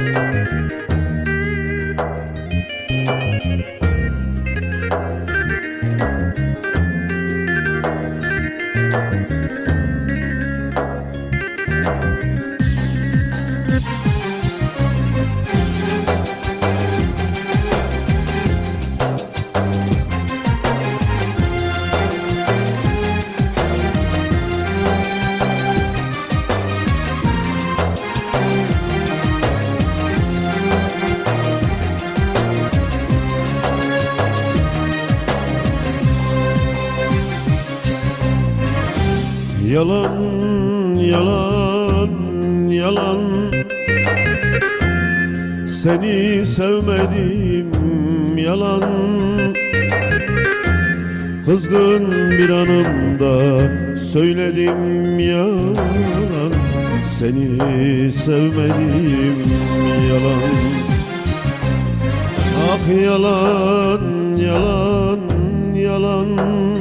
Música Yalan, yalan, yalan. Seni sevmedim yalan. Kızgın bir anımda söyledim yalan. Seni sevmedim yalan. Ah yalan, yalan, yalan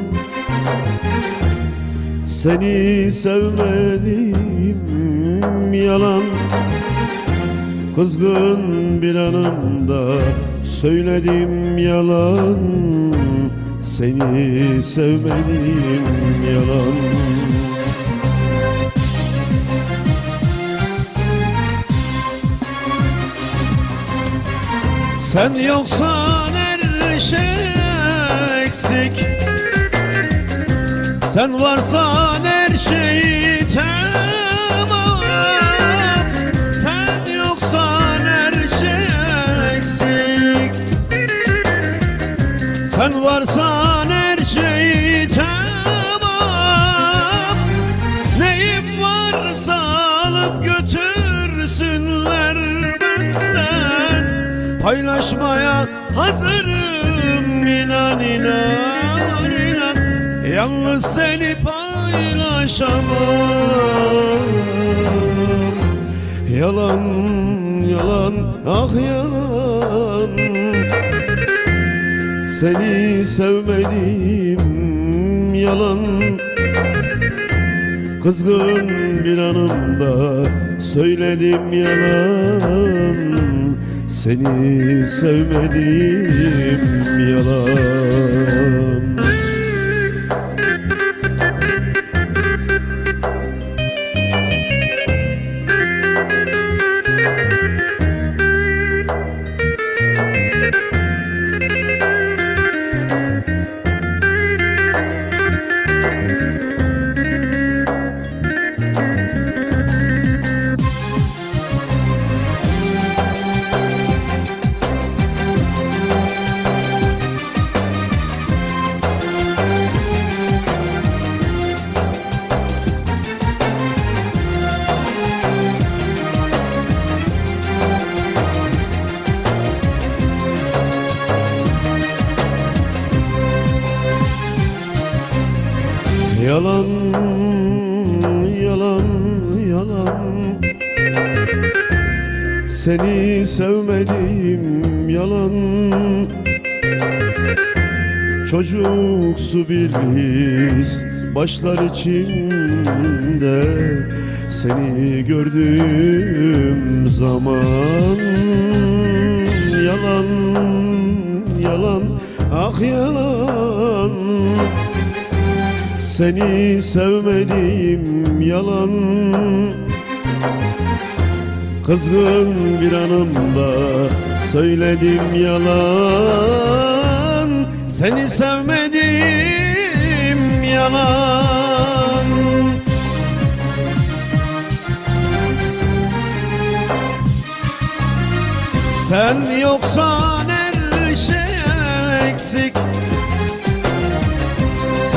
Seni sevmedim yalan. Kızgın bir anımda söyledim yalan. Seni sevmedim yalan. Sen yoksan her şey eksik Sen varsan her şey tamam. Sen yoksan her şey eksik. Sen varsan her şey tamam. Neyim varsa alıp götürsünler benden. Paylaşmaya hazırım inan inan inan Yalnız seni paylaşamam. Yalan yalan ah yalan. Seni sevmedim yalan. Kızgın bir anımda söyledim yalan. Seni sevmedim yalan Yalan, yalan, yalan. Seni sevmedim yalan. Çocuksu bir his başlar içimde Seni gördüğüm zaman Yalan, yalan, ah yalan seni sevmedim yalan. Kızgın bir anımda söyledim yalan. Seni sevmedim yalan. Sen yoksan her şey eksik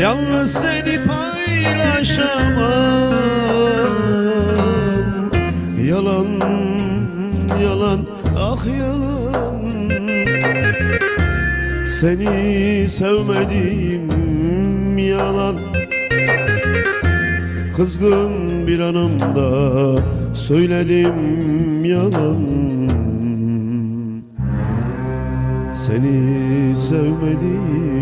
Yalnız seni paylaşamam. Yalan, yalan, ah yalan. Seni sevmedim yalan. Kızgın bir anımda söyledim yalan. Seni sevmedim